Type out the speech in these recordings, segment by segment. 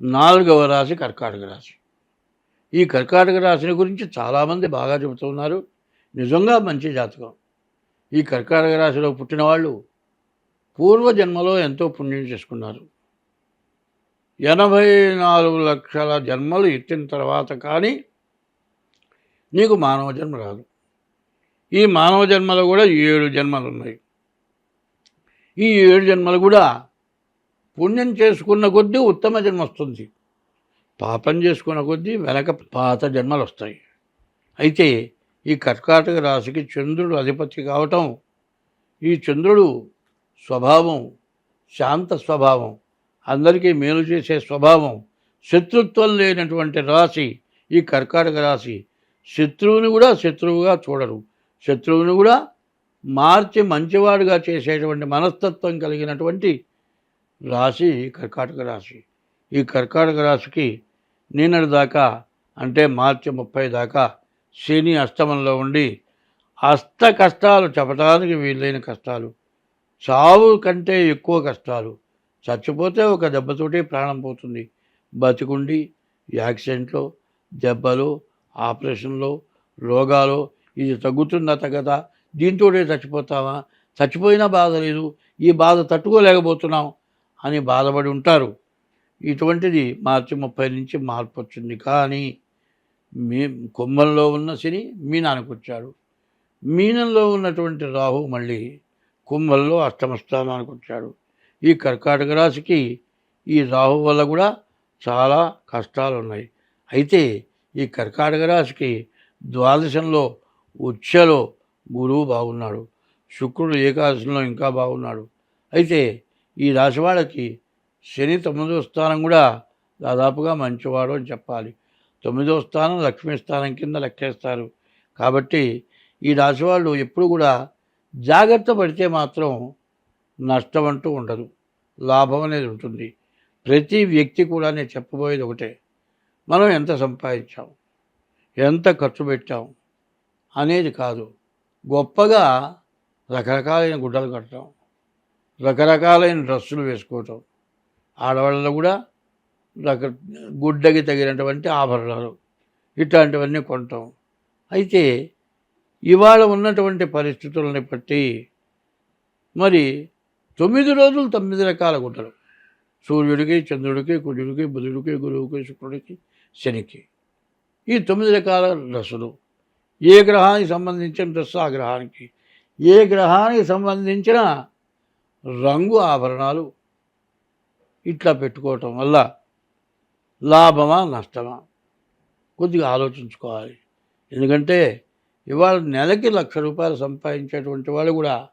నాలుగవ రాశి కర్కాటక రాశి. ఈ కర్కాటక రాశిని గురించి చాలామంది బాగా చెబుతున్నారు నిజంగా మంచి జాతకం. ఈ కర్కాటక రాశిలో పుట్టిన వాళ్ళు పూర్వజన్మలో ఎంతో పుణ్యం చేసుకున్నారు. ఎనభై నాలుగు లక్షల జన్మలు ఎత్తిన తర్వాత కానీ నీకు మానవ జన్మ రాదు. ఈ మానవ జన్మలో కూడా ఏడు జన్మలు ఉన్నాయి. ఈ ఏడు జన్మలు కూడా పుణ్యం చేసుకున్న కొద్దీ ఉత్తమ జన్మ వస్తుంది పాపం చేసుకున్న కొద్దీ వెనక పాత జన్మలు వస్తాయి అయితే ఈ కర్కాటక రాశికి చంద్రుడు అధిపతి కావటం ఈ చంద్రుడు స్వభావం శాంత స్వభావం అందరికీ మేలు చేసే స్వభావం శత్రుత్వం లేనటువంటి రాశి ఈ కర్కాటక రాశి శత్రువుని కూడా శత్రువుగా చూడరు. శత్రువుని కూడా మార్చి మంచివాడుగా చేసేటువంటి మనస్తత్వం కలిగినటువంటి రాశి కర్కాటక రాశి. ఈ కర్కాటక రాశికి నిన్నటి దాకా అంటే మార్చి ముప్పై దాకా శని అష్టమంలో ఉండి అస్త కష్టాలు చెప్పడానికి వీలైన కష్టాలు. చావు కంటే ఎక్కువ కష్టాలు. చచ్చిపోతే ఒక దెబ్బతోటి ప్రాణం పోతుంది. బతికుండి యాక్సిడెంట్లో దెబ్బలు ఆపరేషన్లో రోగాలు ఇది తగ్గుతుందా తగ్గదా దీంతో చచ్చిపోతావా? చచ్చిపోయినా బాధ లేదు. ఈ బాధ తట్టుకోలేకపోతున్నాం. అని బాధపడి ఉంటారు. ఇటువంటిది మార్చి ముప్పై నుంచి మార్పు వచ్చింది. కానీ మీ కుంభంలో ఉన్న శని మీనానికి వచ్చాడు. మీనంలో ఉన్నటువంటి రాహు మళ్ళీ కుంభంలో అష్టమ స్థానానికి వచ్చాడు. ఈ కర్కాటక రాశికి ఈ రాహు వల్ల కూడా చాలా కష్టాలు ఉన్నాయి అయితే ఈ కర్కాటక రాశికి ద్వాదశంలో ఉచ్చలో గురువు బాగున్నాడు. శుక్రుడు ఏకాదశంలో ఇంకా బాగున్నాడు. అయితే ఈ రాశి వాళ్ళకి శని తొమ్మిదో స్థానం కూడా దాదాపుగా మంచివాడు అని చెప్పాలి. తొమ్మిదో స్థానం లక్ష్మీ స్థానం కింద లెక్కేస్తారు. కాబట్టి ఈ రాశి వాళ్ళు ఎప్పుడు కూడా జాగ్రత్త పడితే మాత్రం నష్టం అంటూ ఉండదు. లాభం అనేది ఉంటుంది. ప్రతి వ్యక్తి కూడా నేను చెప్పబోయేది ఒకటే. మనం ఎంత సంపాదించాం? ఎంత ఖర్చు పెట్టాం? అనేది కాదు. గొప్పగా రకరకాలైన గుడ్డలు కట్టడం రకరకాలైన డ్రెస్సులు వేసుకోవటం. ఆడవాళ్ళలో కూడా రక గుడ్డకి తగినటువంటి ఆభరణాలు ఇట్లాంటివన్నీ కొంటాం అయితే ఇవాళ ఉన్నటువంటి పరిస్థితులని బట్టి మరి తొమ్మిది రోజులు తొమ్మిది రకాల గుడ్డలు సూర్యుడికి చంద్రుడికి కుజుడికి బుధుడికి గురువుకి శుక్రుడికి శనికి. ఈ తొమ్మిది రకాల డ్రెస్సులు ఏ గ్రహానికి సంబంధించిన డ్రెస్సు ఆ గ్రహానికి? ఏ గ్రహానికి సంబంధించిన రంగు ఆభరణాలు ఇట్లా పెట్టుకోవటం వల్ల లాభమా నష్టమా? కొద్దిగా ఆలోచించుకోవాలి. ఎందుకంటే ఇవాళ నెలకి లక్ష రూపాయలు సంపాదించేటువంటి వాళ్ళు కూడా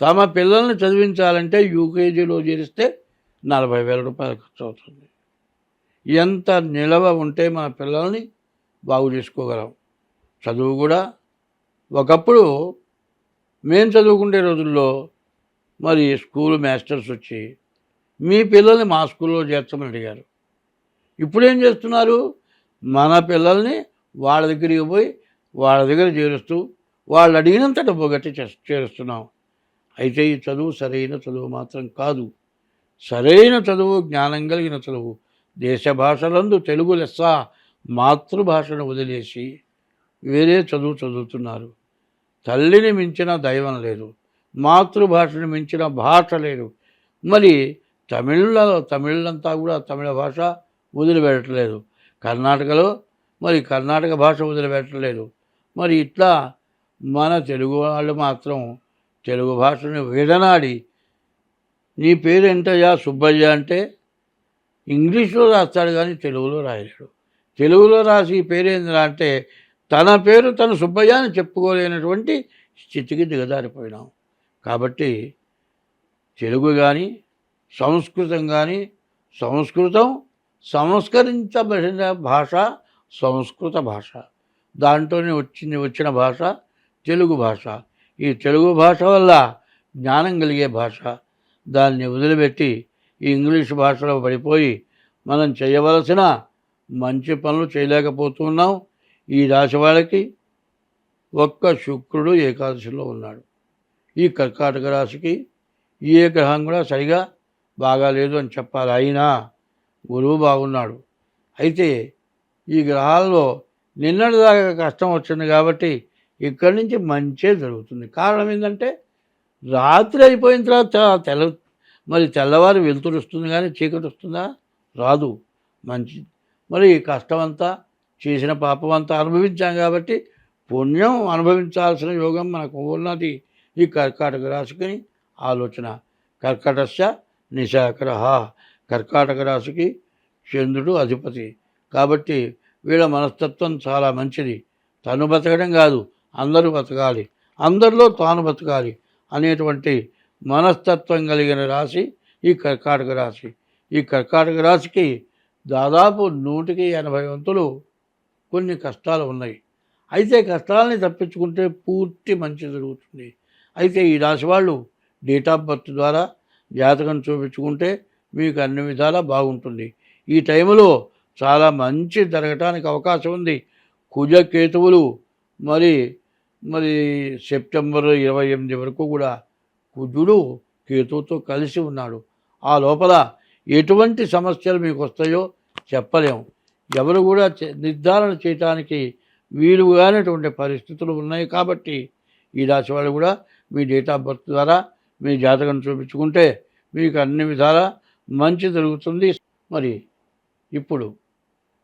తమ పిల్లల్ని చదివించాలంటే యూకేజీలో చేరిస్తే నలభై వేల రూపాయలు ఖర్చు అవుతుంది ఎంత నిలవ ఉంటే మన పిల్లల్ని బాగు చేసుకోగలం. చదువు కూడా. ఒకప్పుడు మేము చదువుకునే రోజుల్లో మరి స్కూల్ మాస్టర్స్ వచ్చి మీ పిల్లల్ని మా స్కూల్లో చేర్చమని అడిగారు. ఇప్పుడేం చేస్తున్నారు? మన పిల్లల్ని వాళ్ళ దగ్గరికి పోయి వాళ్ళ దగ్గర చేరుస్తూ వాళ్ళు అడిగినంత డబ్బు గట్టి చే- చేరుస్తున్నాం. అయితే ఈ చదువు సరైన చదువు మాత్రం కాదు. సరైన చదువు జ్ఞానం కలిగిన చదువు. దేశ భాషలందు తెలుగు లెస్స మాతృభాషను వదిలేసి వేరే చదువు చదువుతున్నారు. తల్లిని మించిన దైవం లేదు. మాతృభాషను మించిన భాష లేదు. మరి తమిళలో తమిళంతా కూడా తమిళ భాష వదిలిపెట్టలేదు. కర్ణాటకలో మరి కర్ణాటక భాష వదిలిపెట్టలేదు. మరి ఇట్లా మన తెలుగు వాళ్ళు మాత్రం తెలుగు భాషను విడనాడి నీ పేరేంటయ్యా సుబ్బయ్య అంటే ఇంగ్లీష్లో రాస్తాడు కానీ తెలుగులో రాయలేడు. తెలుగులో రాసి పేరేందిరా అంటే తన పేరు తను సుబ్బయ్య అని చెప్పుకోలేనటువంటి స్థితికి దిగజారిపోయినాం. కాబట్టి తెలుగు కానీ సంస్కృతం కానీ సంస్కృతం సంస్కరించబడిన భాష సంస్కృత భాష. దాంట్లోనే వచ్చింది వచ్చిన భాష తెలుగు భాష. ఈ తెలుగు భాష వల్ల జ్ఞానం కలిగే భాష. దాన్ని వదిలిపెట్టి ఈ ఇంగ్లీష్ భాషలో పడిపోయి మనం చేయవలసిన మంచి పనులు చేయలేకపోతున్నాం. ఈ రాశి వాళ్ళకి ఒక్క శుక్రుడు ఏకాదశిలో ఉన్నాడు. ఈ కర్కాటక రాశికి ఏ గ్రహం కూడా సరిగా బాగాలేదు అని చెప్పాలి. అయినా గురువు బాగున్నాడు. అయితే ఈ గ్రహాల్లో నిన్నటిదాకా కష్టం వచ్చింది కాబట్టి ఇక్కడి నుంచి మంచే జరుగుతుంది. కారణం ఏంటంటే రాత్రి అయిపోయిన తర్వాత తెల్ల మరి తెల్లవారు వెలుతురు వస్తుంది కానీ చీకటి వస్తుందా? రాదు. మంచి మరి కష్టం కష్టమంతా చేసిన పాపం అంతా అనుభవించాం కాబట్టి పుణ్యం అనుభవించాల్సిన యోగం మనకు ఉన్నది. ఈ కర్కాటక రాశికి ఆలోచన. కర్కటస్య నిశాకరహ. కర్కాటక రాశికి చంద్రుడు అధిపతి. కాబట్టి వీళ్ళ మనస్తత్వం చాలా మంచిది. తను బతకడం కాదు అందరూ బతకాలి. అందరిలో తాను బతకాలి అనేటువంటి మనస్తత్వం కలిగిన రాశి ఈ కర్కాటక రాశి. ఈ కర్కాటక రాశికి దాదాపు నూటికి ఎనభై వంతులు కొన్ని కష్టాలు ఉన్నాయి. అయితే కష్టాలని తప్పించుకుంటే పూర్తి మంచి జరుగుతుంది. అయితే ఈ రాశి వాళ్ళు డేట్ ఆఫ్ బర్త్ ద్వారా జాతకం చూపించుకుంటే మీకు అన్ని విధాలా బాగుంటుంది. ఈ టైంలో చాలా మంచి జరగటానికి అవకాశం ఉంది. కుజ కేతువులు మరి మరి సెప్టెంబర్ ఇరవై ఎనిమిది వరకు కూడా కుజుడు కేతువుతో కలిసి ఉన్నాడు. ఆ లోపల ఎటువంటి సమస్యలు మీకు వస్తాయో చెప్పలేము ఎవరు కూడా నిర్ధారణ చేయటానికి వీలుగానేటువంటి పరిస్థితులు ఉన్నాయి కాబట్టి ఈ రాశి వాళ్ళు కూడా మీ డేట్ ఆఫ్ బర్త్ ద్వారా మీ జాతకం చూపించుకుంటే మీకు అన్ని విధాల మంచి జరుగుతుంది. మరి ఇప్పుడు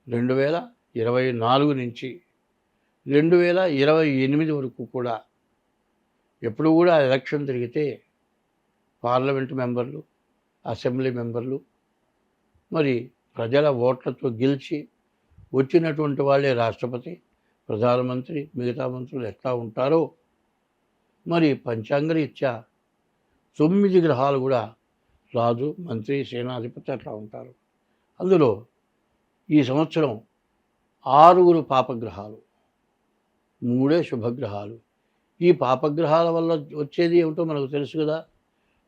రెండు వేల ఇరవై నాలుగు నుంచి రెండు వేల ఇరవై ఎనిమిది వరకు కూడా ఎప్పుడు కూడా ఎలక్షన్ జరిగితే పార్లమెంట్ మెంబర్లు అసెంబ్లీ మెంబర్లు మరి ప్రజల ఓట్లతో గెలిచి వచ్చినటువంటి వాళ్ళే రాష్ట్రపతి ప్రధానమంత్రి మిగతా మంత్రులు ఎట్లా ఉంటారో మరి పంచాంగరీత్యా తొమ్మిది గ్రహాలు కూడా రాజు మంత్రి సేనాధిపతి అట్లా ఉంటారు. అందులో ఈ సంవత్సరం ఆరుగురు పాపగ్రహాలు మూడే శుభగ్రహాలు. ఈ పాపగ్రహాల వల్ల వచ్చేది ఏమిటో మనకు తెలుసు కదా.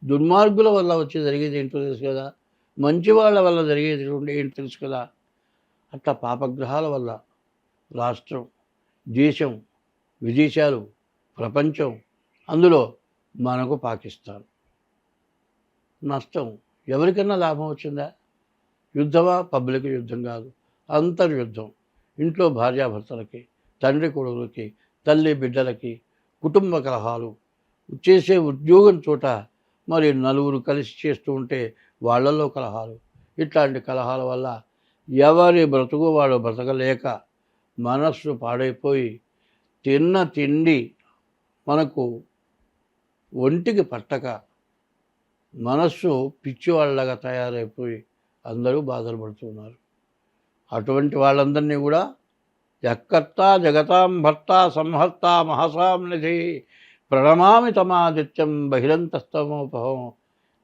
దుర్మార్గుల వల్ల వచ్చే జరిగేది ఏంటో తెలుసు కదా. మంచి వాళ్ళ వల్ల జరిగేది ఏంటో తెలుసు కదా. అట్లా పాపగ్రహాల వల్ల రాష్ట్రం దేశం విదేశాలు ప్రపంచం అందులో మనకు పాకిస్తాన్. నష్టం. ఎవరికన్నా లాభం వచ్చిందా? యుద్ధమా? పబ్లిక్ యుద్ధం కాదు. అంతర్యుద్ధం. ఇంట్లో భార్యాభర్తలకి తండ్రి కొడుకులకి తల్లి బిడ్డలకి కుటుంబ కలహాలు. చేసే ఉద్యోగం చోట మరి నలుగురు కలిసి చేస్తూ ఉంటే వాళ్ళల్లో కలహాలు. ఇట్లాంటి కలహాల వల్ల ఎవరి బ్రతుకు వాడు బ్రతకలేక మనస్సు పాడైపోయి తిన్న తిండి మనకు ఒంటికి పట్టక మనస్సు పిచ్చివాళ్ళగా తయారైపోయి అందరూ బాధలు పడుతున్నారు. అటువంటి వాళ్ళందరినీ కూడా యక్కర్త జగతాం భర్త సంహర్త మహసాం నిధి ప్రణమామి తమాదిత్యం బహిరంతస్తమోపహం.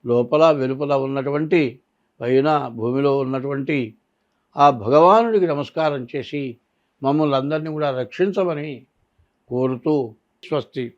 లోపల వెలుపల ఉన్నటువంటి పైన భూమిలో ఉన్నటువంటి ఆ భగవానుడికి నమస్కారం చేసి మమ్మల్ని అందరినీ కూడా రక్షించమని కోరుతూ స్వస్తి.